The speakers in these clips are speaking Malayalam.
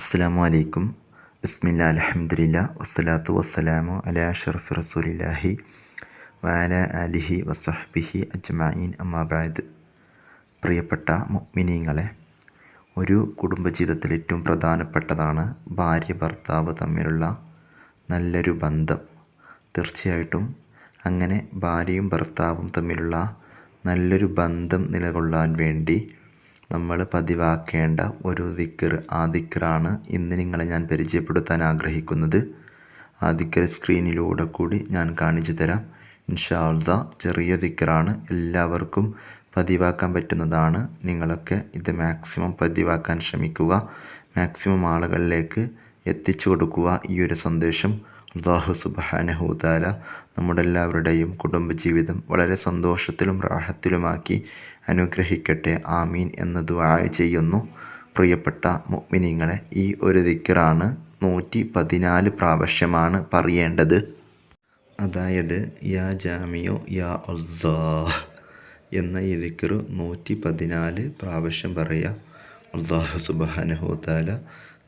അസ്സാമു അലൈക്കും ബിസ്മില്ല അലഹമ്മദില്ല വസ്സലാത്തു വസ്സലാമു അല ഷറഫ് റസൂലില്ലാഹി വാല അലിഹി വസഹബിഹി അജ്മീൻ അമ്മാബാദ് പ്രിയപ്പെട്ട മുഅ്മിനീങ്ങളെ ഒരു കുടുംബജീവിതത്തിൽ ഏറ്റവും പ്രധാനപ്പെട്ടതാണ് ഭാര്യ ഭർത്താവ് തമ്മിലുള്ള നല്ലൊരു ബന്ധം. തീർച്ചയായിട്ടും അങ്ങനെ ഭാര്യയും ഭർത്താവും തമ്മിലുള്ള നല്ലൊരു ബന്ധം നിലകൊള്ളാൻ വേണ്ടി നമ്മൾ പതിവാക്കേണ്ട ഒരു ദിക്കർ ആ ദിക്കറാണ് ഇന്ന് നിങ്ങളെ ഞാൻ പരിചയപ്പെടുത്താൻ ആഗ്രഹിക്കുന്നത്. ആ ദിക്കർ സ്ക്രീനിലൂടെ കൂടി ഞാൻ കാണിച്ചു തരാം. ഇൻഷാൾദ ചെറിയ ദിക്കറാണ് എല്ലാവർക്കും പതിവാക്കാൻ പറ്റുന്നതാണ്. നിങ്ങളൊക്കെ ഇത് മാക്സിമം പതിവാക്കാൻ ശ്രമിക്കുക. മാക്സിമം ആളുകളിലേക്ക് എത്തിച്ചു കൊടുക്കുക ഈ ഒരു സന്ദേശം. അള്ളാഹു സുബാനഹൂതാല നമ്മുടെ എല്ലാവരുടെയും കുടുംബജീവിതം വളരെ സന്തോഷത്തിലും റാഹത്തിലുമാക്കി അനുഗ്രഹിക്കട്ടെ. ആമീൻ എന്ന് ദുആ ചെയ്യുന്നു. പ്രിയപ്പെട്ട മുഅ്മിനീങ്ങളെ ഈ ഒരു ദിക്കറാണ് നൂറ്റി പതിനാല് പ്രാവശ്യമാണ് പറയേണ്ടത്. അതായത് യാ ജാമിയോ യാ അള്ളാ എന്ന ഈ ദിക്കറ് നൂറ്റി പതിനാല് പ്രാവശ്യം പറയുക അള്ളാഹു സുബാനഹുത്താല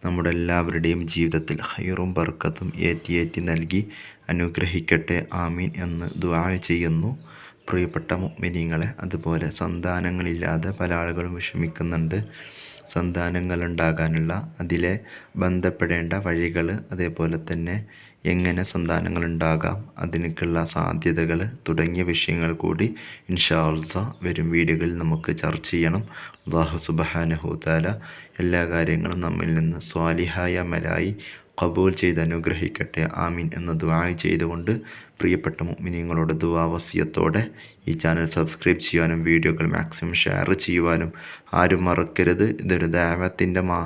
നമ്മുടെ എല്ലാവരുടെയും ജീവിതത്തിൽ ഹൈറും ബർക്കത്തും ഏറ്റി ഏറ്റി നൽകി അനുഗ്രഹിക്കട്ടെ. ആമീൻ എന്ന് ദുആ ചെയ്യുന്നു. പ്രിയപ്പെട്ട മുഅ്മിനീങ്ങളെ അതുപോലെ സന്താനങ്ങളില്ലാതെ പല ആളുകളും വിഷമിക്കുന്നുണ്ട്. സന്താനങ്ങൾ ഉണ്ടാകാനുള്ള അതിലെ ബന്ധപ്പെടേണ്ട വഴികൾ അതേപോലെ തന്നെ എങ്ങനെ സന്താനങ്ങൾ ഉണ്ടാകാം അതിനൊക്കെയുള്ള സാധ്യതകൾ തുടങ്ങിയ വിഷയങ്ങൾ കൂടി ഇൻഷാള്ള വരും വീഡിയോകളിൽ നമുക്ക് ചർച്ച ചെയ്യണം. അള്ളാഹു സുബഹാനഹുതാല എല്ലാ കാര്യങ്ങളും നമ്മിൽ നിന്ന് സ്വാലിഹായ അമലായി കബൂൽ ചെയ്ത് അനുഗ്രഹിക്കട്ടെ. ആമീൻ എന്ന ദുവായി ചെയ്തുകൊണ്ട് പ്രിയപ്പെട്ട മുഅ്മിനീങ്ങളോട് ദുവാവസ്യത്തോടെ ഈ ചാനൽ സബ്സ്ക്രൈബ് ചെയ്യാനും വീഡിയോകൾ മാക്സിമം ഷെയർ ചെയ്യുവാനും ആരും മറക്കരുത്. ഇതൊരു ദൈവത്തിന്റെ മാ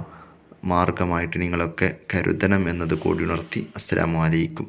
മാർഗമായിട്ട് നിങ്ങളൊക്കെ കരുതണം എന്നത് കൂടി ഉണർത്തി. അസ്സാം വലൈക്കും